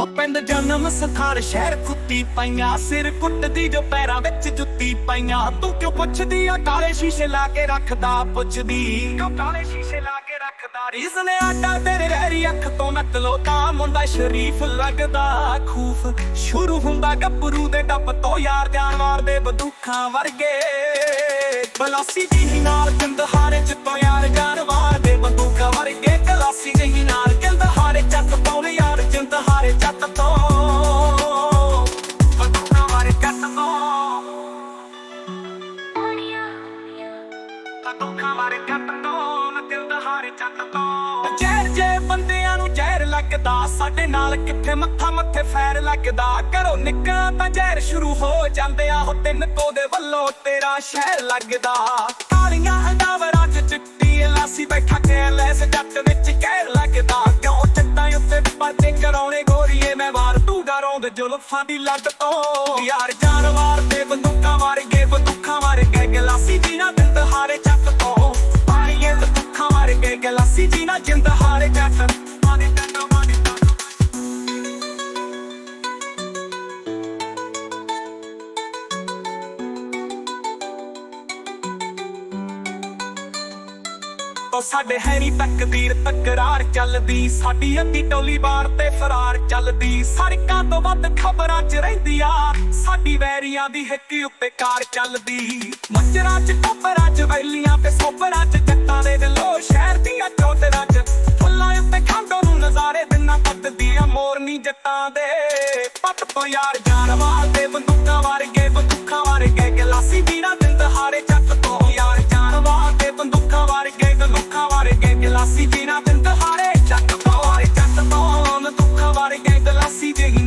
ਉਹ ਪਿੰਡ ਜਨਮ ਸਥਾਨ ਸ਼ਹਿਰ ਕੁੱਤੀ ਪਈਆਂ, ਸਿਰ ਕੁੱਟਦੀ ਜੋ ਪੈਰਾਂ ਵਿੱਚ ਜੁੱਤੀ ਪਈਆਂ। ਤੂੰ ਕਿਉਂ ਪੁੱਛਦੀ ਆ, ਕਾਲੇ ਸ਼ੀਸ਼ੇ ਲਾ ਕੇ ਰੱਖਦਾ, ਪੁੱਛਦੀ। ਕਿਉਂ ਕਾਲੇ ਸ਼ੀਸ਼ੇ ਲਾ ਕੇ ਰੱਖਦਾ? ਰੀਸ ਆਟਾ ਤੇਰੇ ਰਹਿਰੀ ਅੱਖ ਤੋਂ ਨਕਲੋ ਤਾਂ ਮੁੰਡਾ ਸ਼ਰੀਫ ਲੱਗਦਾ, ਖੂਫ ਸ਼ੁਰੂ ਹੁੰਦਾ ਗੱਭਰੂ ਦੇ ਡੱਬ ਤੋਂ ਯਾਰ ਜਾਨ ਮਾਰਦੇ ਬੰਦੂਕਾਂ ਵਰਗੇ। ਬਲਾਸੀ ਦੀ ਨਾਲ ਜਿੰਦ ਚ ਤੋਂ ਯਾਰ ਜਾਨਵਾਰ ਦੇ ਬੰਦੂਕਾਂ ਵਰਗੇ। ਬੰਦੂਕਾਂ ਵਾਰੇ ਕੱਟ ਤੋਂ ਦਿਲ ਦਾ ਹਾਰੇ ਚੱਕ ਤੋਂ ਜ਼ਹਿਰ ਜੇ ਬੰਦਿਆਂ ਨੂੰ ਜ਼ਹਿਰ ਲੱਗਦਾ, ਸਾਡੇ ਨਾਲ ਕਿੱਥੇ ਮੱਥਾ ਮੱਥੇ ਫੈਰ ਲੱਗਦਾ? ਕਰੋ ਨਿਕਲਾਂ ਤਾਂ ਜ਼ਹਿਰ ਸ਼ੁਰੂ ਹੋ ਜਾਂਦੇ ਆ ਹੋ ਤਿੰਨ ਕੋ ਵੱਲੋਂ ਤੇਰਾ ਸ਼ਹਿਰ ਲੱਗਦਾ। ਕਾਲੀਆਂ ਹੰਡਾਵਰਾਂ ਚ ਚਿੱਟੀ ਲਾਸੀ ਬੈਠਾ ਕੇ ਲੈਸ ਜੱਟ ਵਿੱਚ ਕਹਿਰ ਲੱਗਦਾ। ਕਿਉਂ ਚੱਟਾਂ ਉੱਤੇ ਪਾਤੇ ਕਰਾਉਣੇ ਗੋਰੀਏ, ਮੈਂ ਵਾਰ ਤੂੰ ਡਰੋਂਦ ਜ਼ੁਲਫਾਂ ਦੀ ਲੱਟ ਤੋਂ। ਯਾਰ ਜਾਨਵਾਰ ਮਾਰਗੇ ਗਲਾਸੀ ਜੀਨਾ ਜਿੰਦ ਹਾਰੇ ਚੱਕ ਮਾਨੇ ਟੰਡਾ ਮਾਨੇ ਟੰਡਾ ਸਾਡੇ ਹੈ ਨਹੀਂ ਤਕਦੀਰ, ਤਕਰਾਰ ਚੱਲਦੀ। ਸਾਡੀ ਅੱਧੀ ਟੋਲੀ ਬਾਰ ਤੇ ਫਰਾਰ ਚੱਲਦੀ। ਸੜਕਾਂ ਤੋਂ ਵੱਧ ਖਬਰਾਂ 'ਚ ਰਹਿੰਦੀ ਆ। ਸਾਡੀ ਵੈਰੀਆਂ ਦੀ ਹਿੱਕ ਉੱਤੇ ਕਾਰ ਚੱਲਦੀ। ਮੱਜਰਾਂ 'ਚ, ਟੱਪਰਾਂ 'ਚ, ਵੈਲੀਆਂ ਤੇ ਸੋਪਰਾਂ 'ਚ ਸ਼ਹਿਰ ਦੀਆਂ ਚੌਂਤਰਾਂ 'ਚ ਫੁੱਲਾਂ ਉੱਤੇ ਖਾਂਡੋ ਨੂੰ ਨਜ਼ਾਰੇ ਦਿਨਾਂ ਪੱਟਦੀਆਂ ਮੋਰਨੀ ਜੱਟਾਂ ਦੇ। ਪੱਟ ਤੋਂ ਯਾਰ ਜਾਨਵਾਰ ਤੇ ਬੰਦੂਕਾਂ ਵਰਗੇ ਬੰਦੂਕਾਂ ਵਰਗੇ ਗਲਾਸੀ ਵੀਰਾਂ ਦਿਨ ਦਹਾੜੇ ਚੱਟ ਤੋਂ ਯਾਰ ਜਾਨ ਜਾਨਵਾਰ ਤੇ ਬੰਦੂਕਾਂ ਵਰਗੇ ਗਲੂਕਾਂ ਵਰਗੇ ਗਲਾਸੀ ਵੀਰਾਂ ਦਿਨ ਦਹਾੜੇ ਚੱਟ ਤੋਂ ਚੱਟ ਤੋਂ ਦੁੱਖਾਂ ਵਰਗੇ ਗਲਾਸੀ ਜਿਹੀ